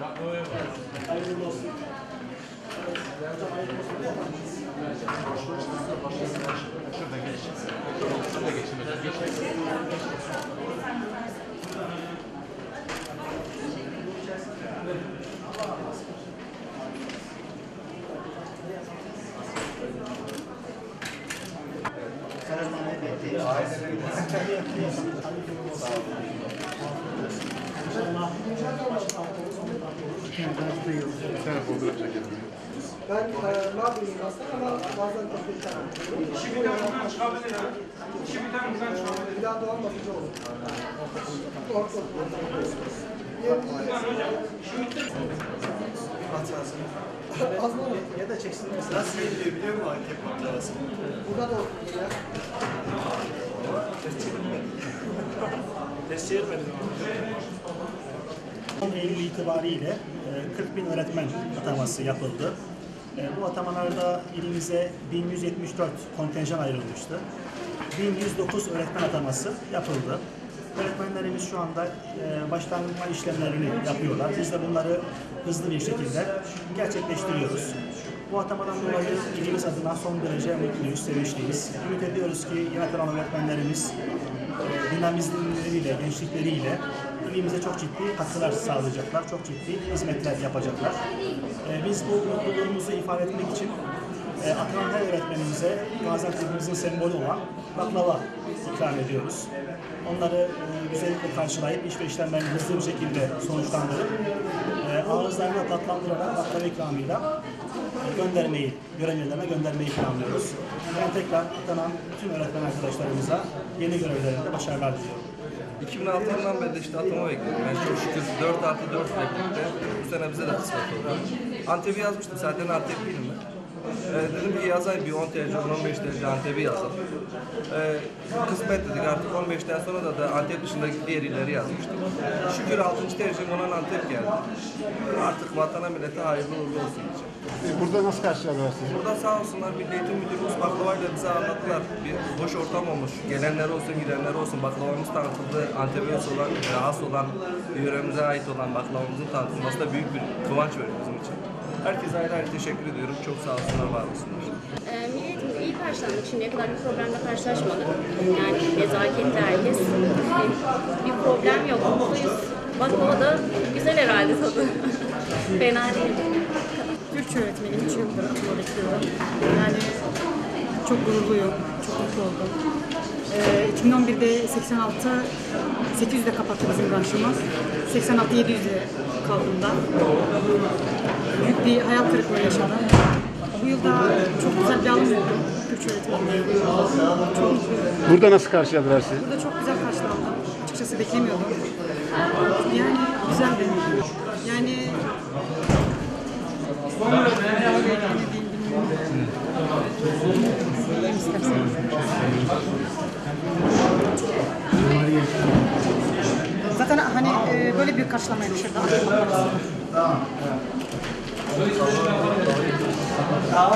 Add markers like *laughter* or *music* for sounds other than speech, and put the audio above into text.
Bak o yok. Hayırlı olsun. Şurada geç. Şurada geçin. Karaman'a bekleyin. Sağ olun. Ben e, Mardin'im aslında ama bazen Türkiye'den çıkıyorum. İşi biten buradan çıkabilir ha. İşi biten buradan çıkabilir. Bir daha doğan bakıcı olur. Orta. Az mı olur? Ya da çeksin. Nasıl yeniliyor biliyor musun Antep baklavası? Burada da olur ya. Test çevirmedim ama. 10 Eylül itibariyle e, 40 bin öğretmen ataması yapıldı. E, Bu atamalarda ilimize 1174 kontenjan ayrılmıştı. 1109 öğretmen ataması yapıldı. Öğretmenlerimiz şu anda e, başlanma işlemlerini yapıyorlar. Biz de bunları hızlı bir şekilde gerçekleştiriyoruz. Bu atamadan dolayı ilimiz adına son derece mutluyuz, sevinçliyiz. Ümit ediyoruz ki olan öğretmenlerimiz e, dinamizmleriyle, gençlikleriyle ilimize çok ciddi katkılar sağlayacaklar, çok ciddi hizmetler yapacaklar. E, Biz bu mutluluğumuzu ifade etmek için e, atanan öğretmenimize Gaziantep'imizin sembolü olan baklava ikram ediyoruz. Onları e, güzellikle karşılayıp iş ve işlemlerini hızlı bir şekilde sonuçlandırıp e, ağızlarına tatlandırarak baklava ikramıyla e, göndermeyi, görevlilerine göndermeyi planlıyoruz. Ben tekrar atanan tüm öğretmen arkadaşlarımıza yeni görevlerinde başarılar diliyorum. 2006 yılından beri de işte atama bekliyorum. Ben çok şükür 4 artı 4 bekledim de bu sene bize de kısmet oldu. Antep'i yazmıştım zaten Antepliyim ben. Ee, dedim ki yazayım bir 10 TC, 15 TC Antep'i yazalım. Ee, kısmet dedik artık 15'ten sonra da, da Antep dışındaki diğer illeri yazmıştım. Şükür 6. tercihim olan Antep geldi. Artık vatana millete hayırlı uğurlu olsun diyeceğim. E, Burada nasıl karşıladılar sizi? Burada sağ olsunlar Milli Eğitim Müdürümüz baklavayla bize anlattılar. Bir hoş ortam olmuş. Gelenler olsun gidenler olsun baklavamız tanıtıldı. Antep'e olan, has olan, yöremize ait olan baklavamızın tanıtılması da büyük bir kıvanç veriyor bizim için. Herkese ayrı ayrı teşekkür ediyorum. Çok sağ olsunlar, var olsunlar. E, Milli Eğitim'de iyi karşılandık. Şimdiye kadar bir problemle karşılaşmadık. Yani nezaketli herkes. Bir, problem yok. Mutluyuz. Baklava da güzel herhalde tadı. *laughs* Fena değil. Türkçe öğretmenim 3 yıldır bekliyorum. Yani çok gururluyum, çok mutlu oldum. Ee, 2011'de 86, 800'de kapattı bizim branşımız. 86 700'de kaldım da. Büyük bir hayal kırıklığı yaşadım. Bu yılda çok güzel bir alım oldu Türkçe öğretmenliği. Çok mutluyum. Burada nasıl karşıladılar sizi? Burada çok güzel karşılandım. Açıkçası beklemiyordum. Yani güzeldi. Yani daha. Zaten hani e, böyle bir karşılama 好。